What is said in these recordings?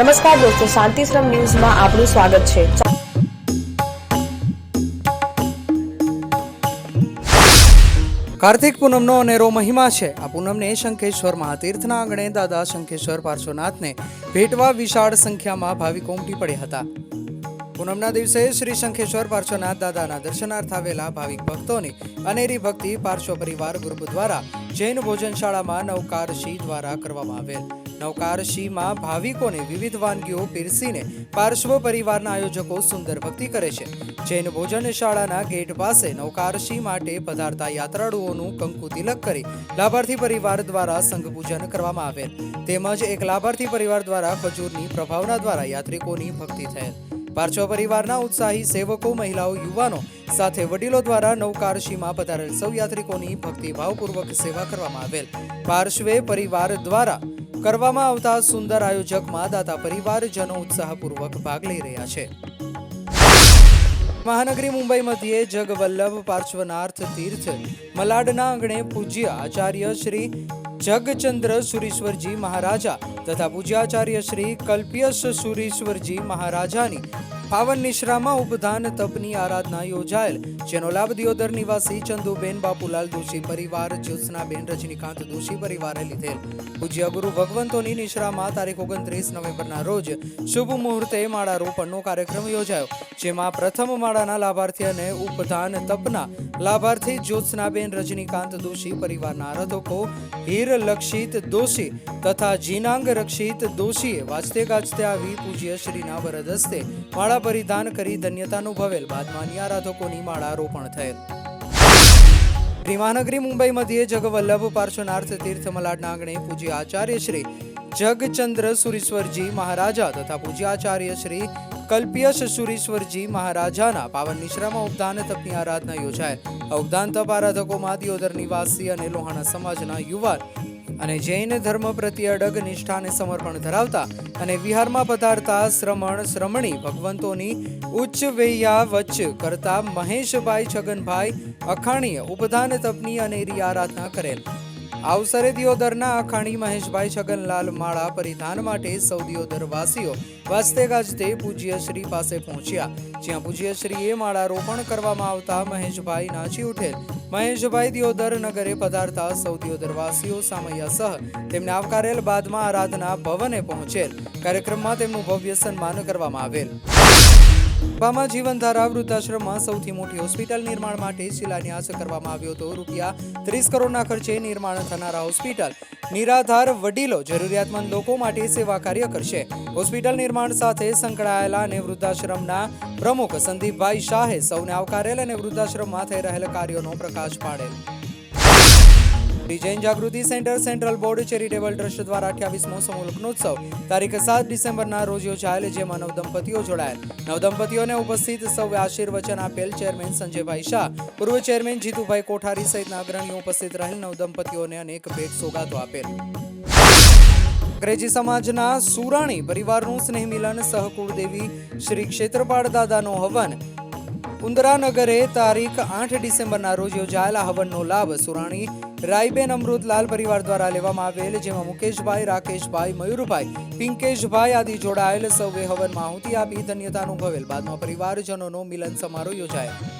નમસ્કાર દોસ્તો, શાંતિશ્રમ ન્યૂઝમાં આપનું સ્વાગત છે. કાર્તિક પૂનમનો અનેરો મહિમા છે. આ પૂનમને શંખેશ્વર મહાતીર્થના આંગણે દાદા શંખેશ્વર પાર્શ્વનાથને ભેટવા વિશાળ સંખ્યામાં ભાવિકો ઉમટી પડ્યા હતા. પૂનમના દિવસે શ્રી શંખેશ્વર પાર્શ્વનાથ દાદાના દર્શનાર્થ આવેલા ભાવિક ભક્તોની અનેરી ભક્તિ પાર્શ્વ પરિવાર ગ્રુપ દ્વારા જૈન ભોજનશાળામાં નવકારશી દ્વારા કરવામાં આવેલ. નવકારશીમાં ભાવિકોને વિવિધ વાનગીઓ પીરસીને પાર્શ્વ પરિવારના આયોજકો સુંદર ભક્તિ કરે છે. જૈન ભોજનશાળાના ગેટ પાસે નવકારશી માટે પધારતા યાત્રાળુઓનું કંકુ તિલક કરી લાભાર્થી પરિવાર દ્વારા સંઘ પૂજન કરવામાં આવેલ. તેમજ એક લાભાર્થી પરિવાર દ્વારા ખજૂરની પ્રભાવના દ્વારા યાત્રિકોની ભક્તિ થયેલ. પાર્શ્વ પરિવારના ઉત્સાહી સેવકો, મહિલાઓ, યુવાનો સાથે વડીલો દ્વારા નવકારશીમાં પધારેલ સૌ યાત્રિકોની ભક્તિભાવપૂર્વક સેવા કરવામાં આવેલ. પાર્શ્વે પરિવાર દ્વારા કરવામાં આવતા સુંદર આયોજકમાં દાતા પરિવારજનો ઉત્સાહપૂર્વક ભાગ લઈ રહ્યા છે. મહાનગરી મુંબઈ મધ્યે જગવલ્લભ પાર્શ્વનાથ તીર્થ, મલાડના આંગણે પૂજ્ય આચાર્ય શ્રી જગચંદ્ર સુરીશ્વરજી મહારાજા તથા પૂજ્યાચાર્ય શ્રી કલ્પ્યસ સુરીશ્વરજી મહારાજાની પાવન નિશ્રામાં ઉપધાન તપની આરાધના યોજાયેલ. જેનો લાભ દિયોદર નિવાસી ચંદુબેન બાપુલાલ દોશી પરિવાર, જ્યોત્સનાબેન, રજનીકાંત દોશી પરિવારે લીધેલ. પૂજ્ય ગુરુ ભગવંતોની નિશ્રામાં તારીખ ઓગણત્રીસ નવેમ્બરના રોજ શુભ મુહૂર્તે માળારોપણનો કાર્યક્રમ યોજાયો, જેમાં પ્રથમ માળાના લાભાર્થી અને ઉપધાન તપના લાભાર્થી જ્યોત્સનાબેન, રજનીકાંત દોશી પરિવારના આરાધકો હીર લક્ષિત દોશી તથા જીનાંગ રક્ષિત દોશીએ વાજતે ગાજતે આવી પૂજ્ય શ્રીના વરદ હસ્તે માળા પરિધાન કરી ધન્યતા અનુભવેલ બાદમાં અન્ય આરાધકોની માળા રોપણ થયેલ. શ્રી મહાનગરી મુંબઈ મધ્યે જગવલ્લભ પાર્શ્વનાર્થ તીર્થ મલાડના આંગણે પૂજ્ય આચાર્ય શ્રી જગચંદ્ર સુરીશ્વરજી મહારાજા તથા પૂજ્ય આચાર્ય શ્રી કલ્પ્યસ સુરીશ્વરજી મહારાજાના પાવન નિશ્રામાં ઉપદાન તપની આરાધના યોજાયેલ ઉપદાન તપ આરાધકોમાં દિયોદર નિવાસી અને લોહાણા સમાજના યુવાન અને જૈન ધર્મ પ્રત્યે અડગ નિષ્ઠા અને સમર્પણ ધરાવતા અને વિહારમાં પધારતા શ્રમણ શ્રમણી ભગવંતોની ઉચ્ચ વૈયા વચ્ચ કરતા મહેશભાઈ છગનભાઈ અખાણીએ ઉપધાન તપની અનેરી આરાધના કરેલ. અવસરે દિયોદરના અખાણી મહેશભાઈ છગનલાલ માળા પરિધાન માટે સૌ દિયોદરવાસીઓ વાસીઓ વાજતે ગાજતે પૂજ્યશ્રી પાસે પહોંચ્યા. જ્યાં પૂજ્યશ્રીએ માળા રોપણ કરવામાં આવતા મહેશભાઈ નાચી ઉઠેલ. મહેશભાઈ દિયોદર નગરે પધારતા સૌ દિયોદરવાસીઓ સામૈયા સહ તેમને આવકારેલ બાદમાં આરાધના ભવને પહોંચેલ. કાર્યક્રમમાં તેમનું ભવ્ય સન્માન કરવામાં આવેલ. બામાં જીવનધારા વૃદ્ધાશ્રમમાં સૌથી મોટી હોસ્પિટલ નિર્માણ માટે શિલાન્યાસ કરવામાં આવ્યો હતો. રૂપિયા ત્રીસ કરોડના ખર્ચે નિર્માણ થનારા હોસ્પિટલ. નિરાધાર વડીલો જરૂરિયાતમંદ લોકો માટે સેવા કાર્ય કરશે. હોસ્પિટલ નિર્માણ સાથે સંકળાયેલા અને વૃદ્ધાશ્રમના પ્રમુખ સંદીપભાઈ શાહે સૌને આવકારેલ અને વૃદ્ધાશ્રમમાં થઈ રહેલ કાર્યોનો પ્રકાશ પાડેલ. Shri Jain Jagruti centre central board charitable trust દ્વારા અઠ્યાવીસમો સમૂહલગ્નોત્સવ તારીખ સાત ડિસેમ્બરના રોજ યોજાયેલ, જેમાં નવદંપતિઓ જોડાયેલ નવદંપતિઓને ઉપસ્થિત સૌએ આશીર્વચન આપેલ ચેરમેન સંજયભાઈ શાહ. પૂર્વ ચેરમેન જીતુભાઈ કોઠારી સહિતના અગ્રણીઓ ઉપસ્થિત રહેલ. નવદંપતિઓને અનેક ભેટ સોગાતો આપેલ. અંગ્રેજી સમાજના સુરાણી પરિવારનું સ્નેહ મિલન સહકુળદેવી શ્રી ક્ષેત્રપાળ દાદાનો હવન ઉંદરાનગરે તારીખ આઠ ડિસેમ્બરના રોજ યોજાયેલા હવનનો લાભ સુરાણી, રાયબેન અમૃતલાલ પરિવાર દ્વારા લેવામાં આવેલ, જેમાં મુકેશભાઈ, રાકેશભાઈ, મયુરભાઈ, પિંકેશભાઈ આદિ જોડાયેલ. સૌએ હવનમાં આહુતિ આપી ધન્યતા અનુભવેલ. બાદમાં પરિવારજનોનો મિલન સમારોહ યોજાયો.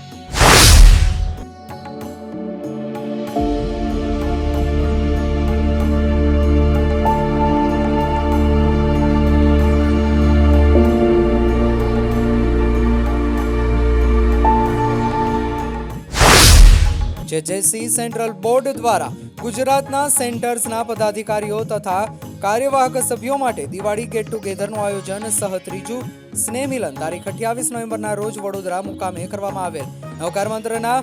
જેજેસી સેન્ટ્રલ બોર્ડ દ્વારા ગુજરાતના સેન્ટર્સના પદાધિકારીઓ તથા કાર્યવાહક સભ્યો માટે દિવાળી ગેટ ટુગેધરનું આયોજન સહ ત્રીજું સ્નેહ મિલન. તારીખ અઠ્યાવીસ નવેમ્બરના રોજ વડોદરા મુકામે કરવામાં આવેલ. નવકાર મંત્રના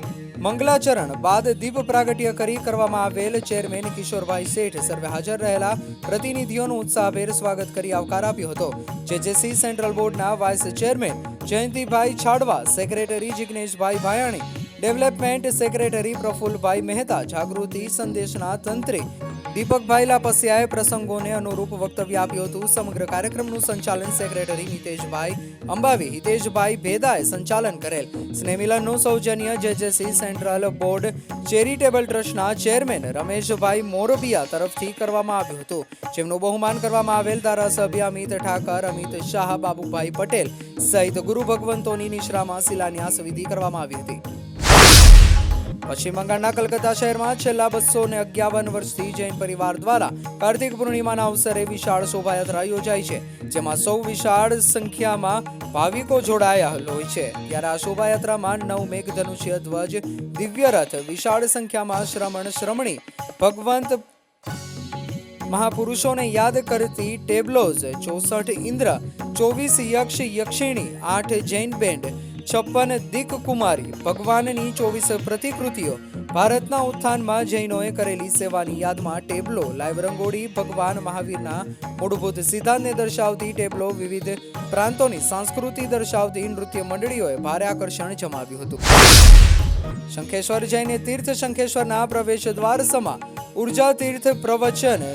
મંગલાચરણ બાદ દીપ પ્રાગટ્ય કરી કરવામાં આવેલ ચેરમેન કિશોરભાઈ શેઠ સર્વે હાજર રહેલા પ્રતિનિધિઓનું ઉત્સાહભેર સ્વાગત કરી આવકાર આપ્યો હતો. જેજેસી સેન્ટ્રલ બોર્ડના vice chairman Jayantibhai Chhadva, secretary Jigneshbhai Bhayani development secretary Prafulbhai Mehta Jagruti સંદેશના તંત્રી દીપકભાઈ લાપસિયાએ પ્રસંગોને અનુરૂપ વક્તવ્ય આપ્યું હતું સમગ્ર કાર્યક્રમનું સંચાલન સેક્રેટરી નીતેશભાઈ અંબાવી હિતેશભાઈ ભેદાએ સંચાલન કરેલ સ્નેહમિલનનું સૌજન્ય જેજેસી સેન્ટ્રલ બોર્ડ ચેરિટેબલ ટ્રસ્ટના ચેરમેન રમેશભાઈ મોરબિયા તરફથી કરવામાં આવ્યું હતું. જેમનું બહુમાન કરવામાં આવેલ ધારાસભ્ય અમિત ઠાકર, અમિત શાહ, બાબુભાઈ પટેલ સહિત ગુરુ ભગવંતોની નિશ્રામાં શિલાન્યાસ વિધિ કરવામાં આવી હતી. પશ્ચિમ બંગાળના કલકત્તા શહેરમાં છેલ્લા બસો ને અગિયાવન વર્ષથી જૈન પરિવાર દ્વારા કાર્તિક પૂર્ણિમાના અવસરે વિશાળ શોભાયાત્રા યોજાઈ છે, જેમાં સૌ વિશાળ સંખ્યામાં ભાવિકો જોડાયા હોય છે. ત્યારે આ શોભાયાત્રામાં નવ મેઘધનુષ્ય ધ્વજ, દિવ્ય રથ, વિશાળ સંખ્યામાં શ્રમણ શ્રમણી, ભગવંત મહાપુરુષોને યાદ કરતી ટેબ્લોઝ, ચોસઠ ઇન્દ્ર, ચોવીસ યક્ષ યક્ષિણી, આઠ જૈન બેન્ડ છપ્પન દિક કુમારી ભગવાનની ચોવીસ પ્રતિકૃતિઓ. ભારતના ઉત્થાનમાં જૈનોએ કરેલી સેવાની યાદમાં ટેબલો, લાઈવ રંગોળી, ભગવાન મહાવીરના મૂળભૂત સિદ્ધાંતને દર્શાવતી ટેબલો, વિવિધ પ્રાંતોની સંસ્કૃતિ દર્શાવતી નૃત્ય મંડળીઓએ ભારે આકર્ષણ જમાવ્યું હતું. શંખેશ્વર જૈને તીર્થ શંખેશ્વરના પ્રવેશ દ્વાર સમા ઊર્જા તીર્થ પ્રવચન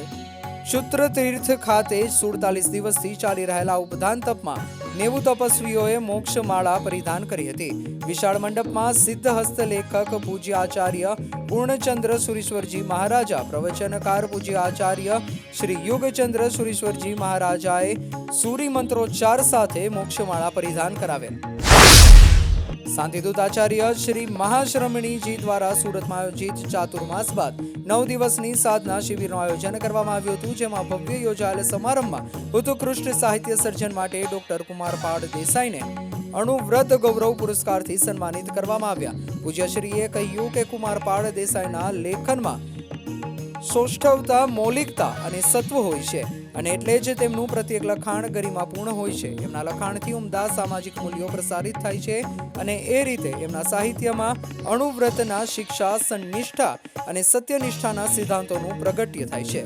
શુત્ર તીર્થ ખાતે સુડતાલીસ દિવસથી ચાલી રહેલા ઉપદાન તપમાં નેવું તપસ્વીઓએ મોક્ષમાળા પરિધાન કરી હતી. વિશાળ મંડપમાં સિદ્ધ હસ્તલેખક પૂજ્ય આચાર્ય પૂર્ણચંદ્ર સુરેશ્વરજી મહારાજા, પ્રવચનકાર પૂજ્ય આચાર્ય શ્રી યુગચંદ્ર સુરેશ્વરજી મહારાજાએ સૂરી મંત્રોચ્ચાર સાથે મોક્ષમાળા પરિધાન કરાવેલ. શાંતિદૂત આચાર્ય શ્રી મહાશ્રમણીજી દ્વારા સુરતમાં આયોજિત ચાતુર્માસ બાદ નવ દિવસની સાધના શિબિરનું આયોજન કરવામાં આવ્યું હતું, જેમાં ભવ્ય યોજાયેલ સમારંભમાં ઉત્કૃષ્ટ સાહિત્ય સર્જન માટે ડોક્ટર કુમાર પાડ દેસાઈને અણુવ્રત ગૌરવ પુરસ્કારથી સન્માનિત કરવામાં આવ્યા. પૂજ્યશ્રીએ કહ્યું કે કુમાર પાડ દેસાઈના લેખનમાં સૌષ્ઠવતા, મૌલિકતા અને સત્વ હોય છે. અને એટલે જ તેમનું પ્રત્યેક લખાણ ગરિમાપૂર્ણ હોય છે. એમના લખાણથી ઉમદા સામાજિક મૂલ્યો પ્રસારિત થાય છે અને એ રીતે એમના સાહિત્યમાં અણુવ્રતના શિક્ષા સંનિષ્ઠા અને સત્યનિષ્ઠાના સિદ્ધાંતોનું પ્રગટ્ય થાય છે.